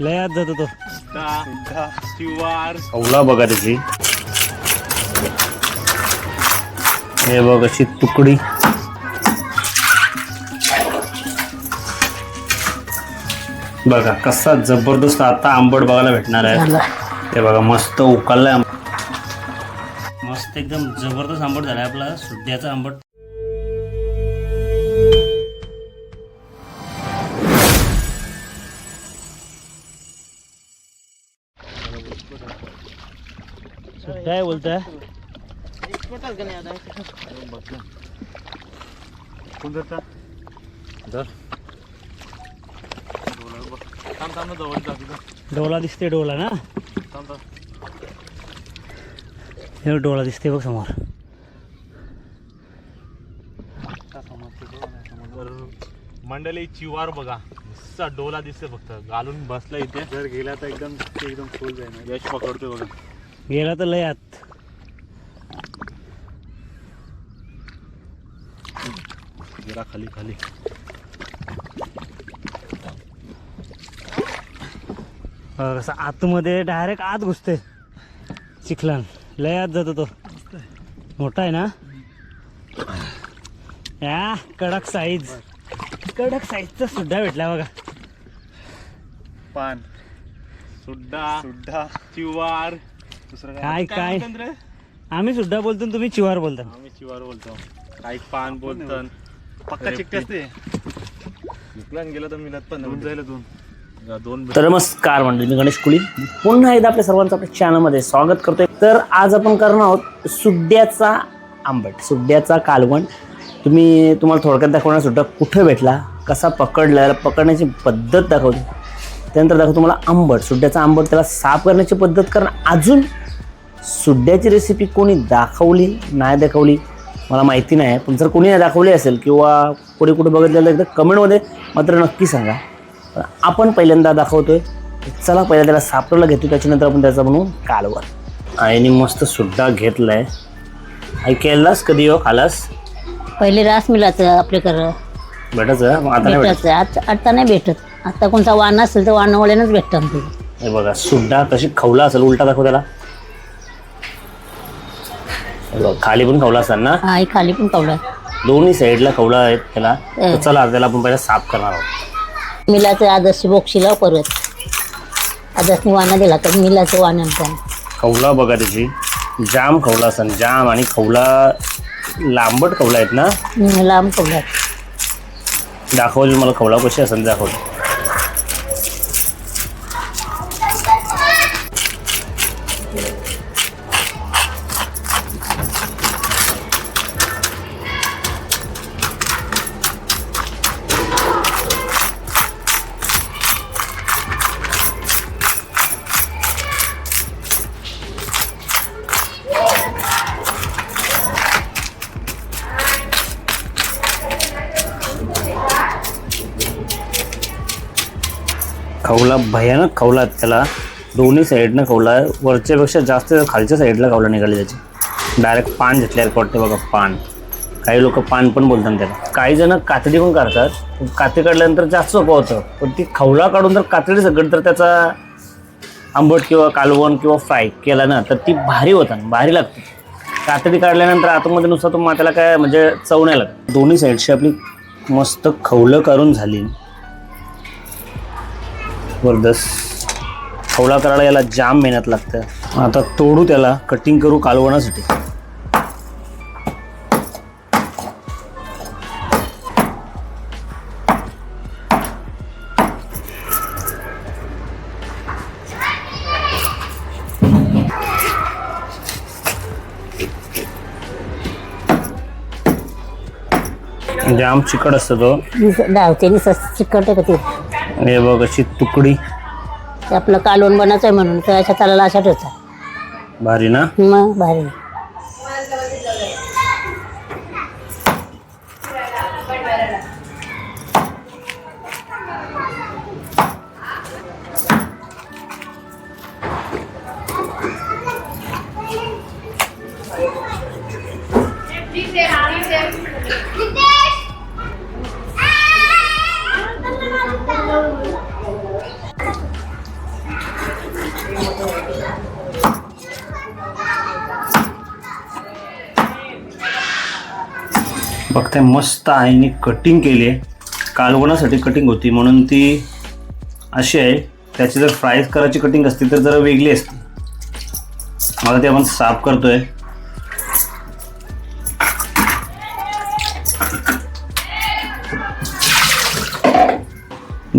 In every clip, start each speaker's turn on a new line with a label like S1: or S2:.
S1: लयात जातो तो.
S2: कवला बघा त्याची. हे बघ अशी तुकडी. बघा कसा जबरदस्त आता आंबट बघायला भेटणार आहे. हे बघा मस्त उकळलाय. मस्त एकदम जबरदस्त आंबट झालाय आपला. सुड्याचा आंबट.
S1: काय बोलताय
S3: थांब थांब ना जवळ जा तिथं.
S1: डोला दिसते डोला ना?
S3: थांब थांब.
S1: हे डोला दिसते बघ समोर.
S3: तर मंडळी चिवार बघा. नुसता डोला दिसते फक्त. घालून बसला इथे. जर गेला तर एकदम एकदम फुल जाईल. यश पकडतोय बघा.
S1: गेला तर लयात
S3: जरा खाली खाली.
S1: बघा कसं आतमध्ये डायरेक्ट आत घुसते चिखलान. लयात जातो तो. मोठा आहे ना? या कडक साईज कडक साईजचा सुद्धा भेटला बघा.
S3: पान. सुड्डा. सुड्डा. चिवार दुसरं
S1: काय काय
S3: म्हणतात रे?
S1: आम्ही सुद्धा बोलतो आणि तुम्ही चिवार बोलता.
S3: आम्ही चिवार बोलतो. काही पान बोलतात पक्का चिकटे असते गेलं तर मिळत पण दोन जायला दोन. दोन
S2: तर नमस्कार मंडळी मी गणेश कुळी पुन्हा एकदा आपल्या सर्वांचं आपल्या चॅनलमध्ये स्वागत करतोय. तर आज आपण करणार आहोत सुड्याचा आंबट सुड्याचा कालवण. तुम्ही तुम्हाला थोडक्यात दाखवणार सुद्धा कुठं भेटला कसा पकडला पकडण्याची पद्धत दाखवते. त्यानंतर दाखवतो तुम्हाला आंबट. सुड्याचा आंबट त्याला साफ करण्याची पद्धत कारण अजून सुड्याची रेसिपी कोणी दाखवली नाही दाखवली मला माहिती नाही. पण जर कोणी दाखवली असेल किंवा कोणी कुठे बघितलेलं एकदा कमेंटमध्ये मात्र नक्की सांगा. पण आपण पहिल्यांदा दाखवतोय. चला पहिल्या त्याला सापडला घेतो. त्याच्यानंतर आपण त्याचा म्हणून कालवण. आईने मस्त सुड्डा घेतलाय. आई केलास कधी हो? खालास?
S4: पहिले रास मिळायचं आपल्याकडं
S2: मग आता नाही
S4: भेटायचं. आता आता नाही भेटत. आता कोणता वाण असेल तर वाणावाल्यानंच भेटतात ते.
S2: हे बघा सुड्डा कशी खवला असेल उलटा दाखव त्याला. हे बघ, खाली पण खवला असेल ना?
S4: हा ही खाली पण कवला
S2: दोन्ही साईडला खवला आहेत त्याला. तर चला त्याला आपण पहिला साफ करणार आहोत.
S4: मिलाचं आदर्श बोक्षीला परत. आदर्शने वाना दिला तर मिलाचं वाण आणतात
S2: खवला बघा त्याची. जाम खवला असेल जाम. आणि खवला लांबट खवला आहेत ना?
S4: हम्म, लांब कवला
S2: दाखवली मला खवला कशी असेल दाखवली. खवला भयानक खवला त्याला. दोन्ही साईडनं खवला आहे. वरच्यापेक्षा जास्त खालच्या साईडला खवला निघाली त्याची. डायरेक्ट पान घेतल्यासारखं वाटतं बघा पान. काही लोक पान पण बोलतात त्याला. काही जण कातडी पण काढतात कातडी काढल्यानंतर जास्त सोपं होतं. पण ती खवला काढून जर कातडी सगळं तर त्याचा आंबट किंवा कालवण किंवा फ्राय केला ना तर ती भारी होतात भारी लागते. कातडी काढल्यानंतर आतमध्ये नुसतं तो त्याला काय म्हणजे चव नाही लागत. दोन्ही साईडची आपली मस्त खवलं काढून झाली. जबरदस्त. खवळा करायला याला जाम मेहनत लागतं. आता तोडू त्याला. कटिंग करू कालवण्यासाठी जाम चिकट असतो तो.
S4: धावते चिकट का ते.
S2: हे बघ अशी तुकडी.
S4: ते आपलं कालवण बनायचं आहे म्हणून तर अशा त्याला अशा ठेवचा
S2: भारी ना?
S4: मग भारी.
S2: बघताय मस्त आईने कटिंग केली आहे. कालवणासाठी कटिंग होती म्हणून ती अशी आहे त्याची जर फ्राय करायची कटिंग असती तर जरा वेगळी असते. मला ते आपण साफ करतोय.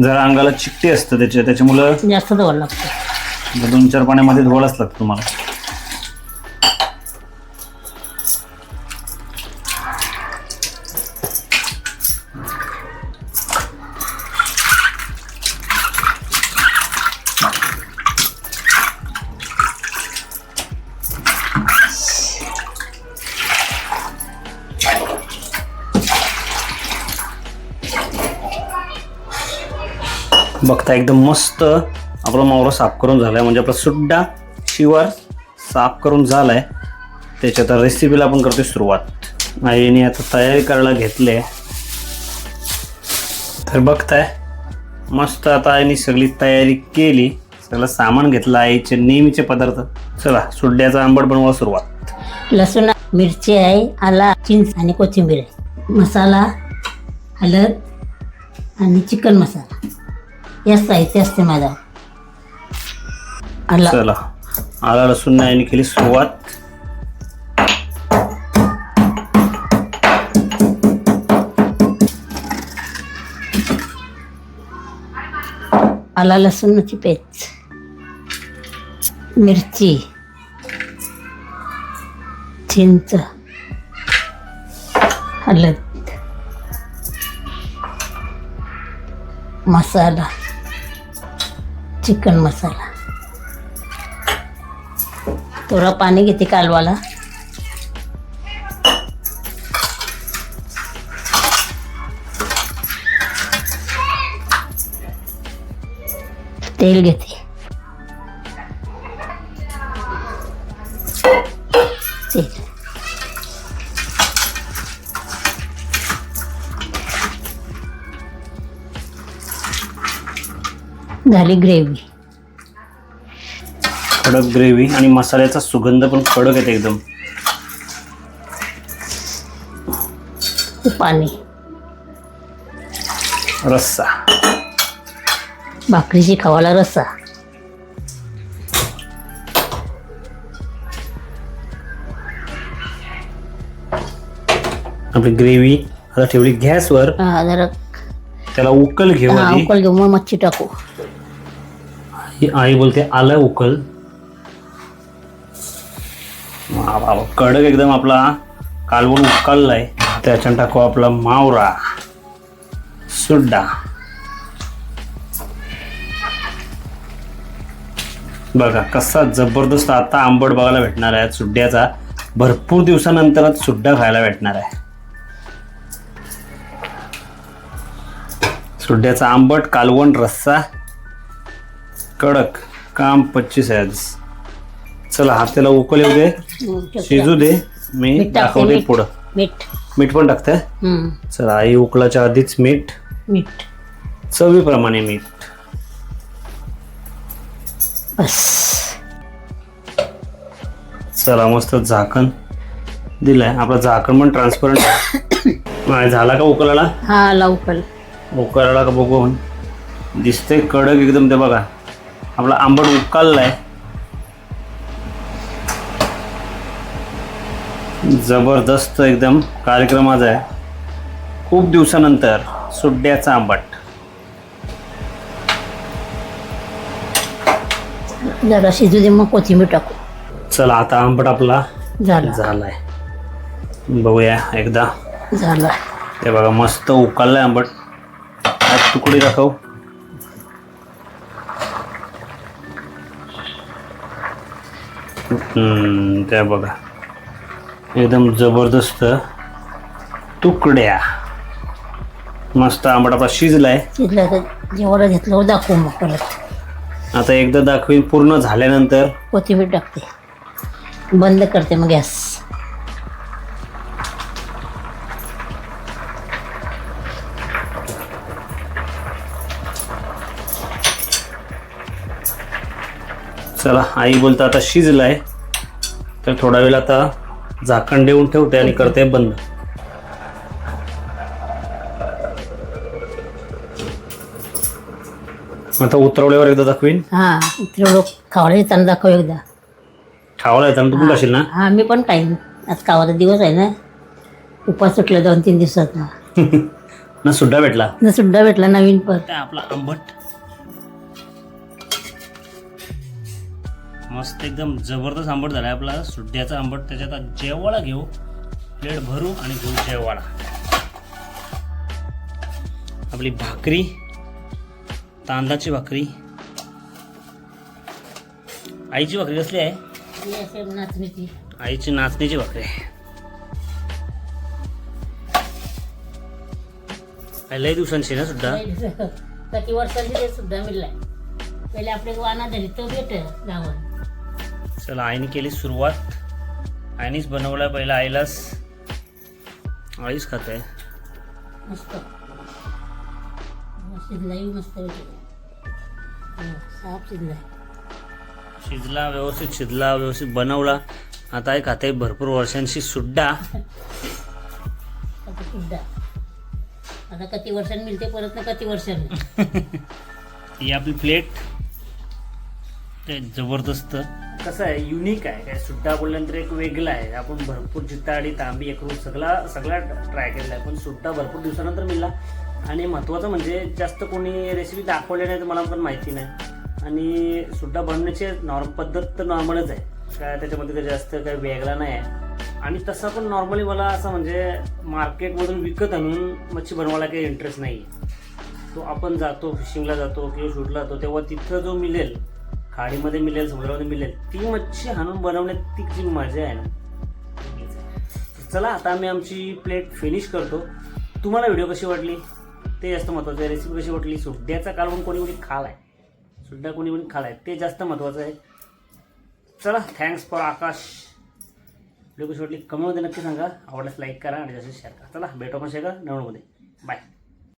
S2: जरा अंगाला चिकटी असतं त्याच्या त्याच्यामुळं
S4: जास्त धुवायला लागतं.
S2: दोन चार पाण्यामध्ये धुवायलाच लागतं तुम्हाला. बघता एकदम मस्त आपला मावरा साफ करून झालाय. म्हणजे आपला सुड्डा शिवार साफ करून झालाय. आहे त्याच्यात रेसिपीला आपण करतोय सुरुवात. आईने आता तयारी करायला घेतले. तर बघताय मस्त आता आईने सगळी तयारी केली. सगळं सामान घेतलं आईचे नेहमीचे पदार्थ. चला सुड्ड्याचा आंबट बनवा सुरुवात.
S4: लसूण मिरची आहे आला चिंच आणि कोथिंबीर आहे. मसाला हळद आणि चिकन मसाला. या साहित्य असते माझा आला
S2: चला. आला लसूण आईने केली सुरुवात.
S4: आला लसूणची पेस्ट मिरची. चिंच. हळद मसाला. चिकन मसाला. थोडं पाणी घेते कालवाला. तेल घेते. झाली ग्रेव्ही.
S2: कडक ग्रेव्ही आणि मसाल्याचा सुगंध पण कडक येते एकदम.
S4: पाणी
S2: रस्सा.
S4: भाकरीची खावाला रस्सा.
S2: आपली ग्रेव्ही आता ठेवली गॅसवर.
S4: हा, जरा
S2: त्याला उकल घेऊ
S4: हा,
S2: आधी.
S4: उकळ घेऊ मग मच्छी टाकू.
S2: ही आई बोलते आलं उकल. कडक एकदम आपला कालवण उकललाय. त्याच्यानं टाकू आपला मावरा. सुड्डा. बघा कसा जबरदस्त आता आंबट बघायला भेटणार आहे. सुड्ड्याचा भरपूर दिवसानंतर सुड्डा खायला भेटणार आहे. सुड्ड्याचा आंबट कालवण रस्सा. कडक काम पच्चीस आहे आज चला हा त्याला उकल येऊ दे. शिजू दे. मी
S4: मीठ टाकते,
S2: दाखवते
S4: मीठ.
S2: पुढं.
S4: मीठ.
S2: मीठ पण टाकते?
S4: हम्म,
S2: चला आई उकलाच्या आधीच मीठ.
S4: मीठ.
S2: चवीप्रमाणे मीठ.
S4: बस.
S2: चला मस्त झाकण दिलंय. आपलं झाकण पण ट्रान्सपरंट झाला का उकलाला
S4: हा आला उकल
S2: उकळला का बघून दिसतंय कडक एकदम ते बघा. आपला आंबट उकळलाय. जबरदस्त एकदम कार्यक्रम आज आहे. खूप दिवसानंतर सुड्ड्याचा आंबट.
S4: जरा शिजू दे मग कोथिंबीर टाकू.
S2: चला आता आंबट आपला
S4: झाला.
S2: झालाय. बघूया एकदा.
S4: झाला.
S2: ते बघा मस्त उकळलाय आंबट. आज तुकडे दाखव. त्या बघा. एकदम जबरदस्त तुकड्या. मस्त आंबट आपला शिजलाय.
S4: तर जेवढं घेतलं दाखवू मग परत.
S2: आता एकदा दाखवीन पूर्ण झाल्यानंतर.
S4: कोथिंबीर टाकते. बंद करते मग गॅस.
S2: चला आई बोलता आता शिजलाय. तर थोडा वेळ आता झाकण देऊन ठेवते आणि करते बंद. आता उतरवल्यावर एकदा दाखवीन.
S4: हा उतरवलो. खावळे येताना दाखव एकदा.
S2: खावळा येताना तू बोलाशील ना?
S4: हा मी पण काही आज कावाचा दिवस आहे ना. उपास सुटला दोन तीन दिवसात
S2: ना सुद्धा भेटला.
S4: ना सुद्धा भेटला नवीन पण.
S2: आपला आंबट? मस्त एकदम जबरदस्त आंबट झालाय आपला. सुड्ड्याचा आंबट त्याच्यात आज जेवाळा घेऊ. प्लेट भरू आणि घेऊ जेवाळा आपली भाकरी तांदळाची भाकरी. आईची भाकरी कसली आहे?
S4: नाचणीची
S2: आईची नाचणीची भाकरी आहे. लय दिवसांची ना सुद्धा
S4: किती वर्षांची सुद्धा मिळलाय. पहिले आपले वाना झाली तो भेट गावात
S2: चला आईने केली सुरुवात. आईनेच बनवला पहिला आईलाच. आईच खात आहे
S4: मस्त शिजलाही मस्त भेटला साफ शिजलाय.
S2: शिजला व्यवस्थित शिजला व्यवस्थित बनवला. आता आई खाते भरपूर वर्षांशी सुड्डा.
S4: आता सुद्धा आता किती वर्षांनी मिळते परत ना किती वर्षांनी.
S2: ही आपली प्लेट. ते जबरदस्त. कसं आहे युनिक आहे. काय सुट्टा बोलल्यानंतर एक वेगळं आहे. आपण भरपूर जिताडी तांबी एकरूप सगळा सगळा ट्राय केलेला आहे. पण सुट्टा भरपूर दिवसानंतर मिळाला. आणि महत्त्वाचं म्हणजे जास्त कोणी रेसिपी दाखवली नाही तर मला पण माहिती नाही. आणि सुट्टा बनवण्याची नॉर्म पद्धत तर नॉर्मलच आहे. काय त्याच्यामध्ये काही जास्त काही वेगळा नाही आहे. आणि तसं पण नॉर्मली मला असं म्हणजे मार्केटमधून विकत आणून मच्छी बनवायला काही इंटरेस्ट नाही आहे तो आपण जातो फिशिंगला जातो किंवा शूटला जातो तेव्हा तिथं जो मिळेल खाडीमध्ये मिळेल समुद्रामध्ये मिळेल. ती मच्छी हाणून बनवण्यात ती जी मजा आहे ना. चला आता आम्ही आमची प्लेट फिनिश करतो. तुम्हाला व्हिडिओ कशी वाटली? ते जास्त महत्त्वाचं आहे. रेसिपी कशी वाटली? सुड्ड्याचा कालवण कोणी कोणी खालाय सुड्डा कोणी कोणी खालाय ते जास्त महत्त्वाचं आहे. चला थँक्स फॉर आकाश. व्हिडिओ कशी वाटली? कमेंटमध्ये नक्की सांगा. आवडल्यास लाईक करा आणि जास्त शेअर करा. चला भेटू आपण शेअर नवमध्ये बाय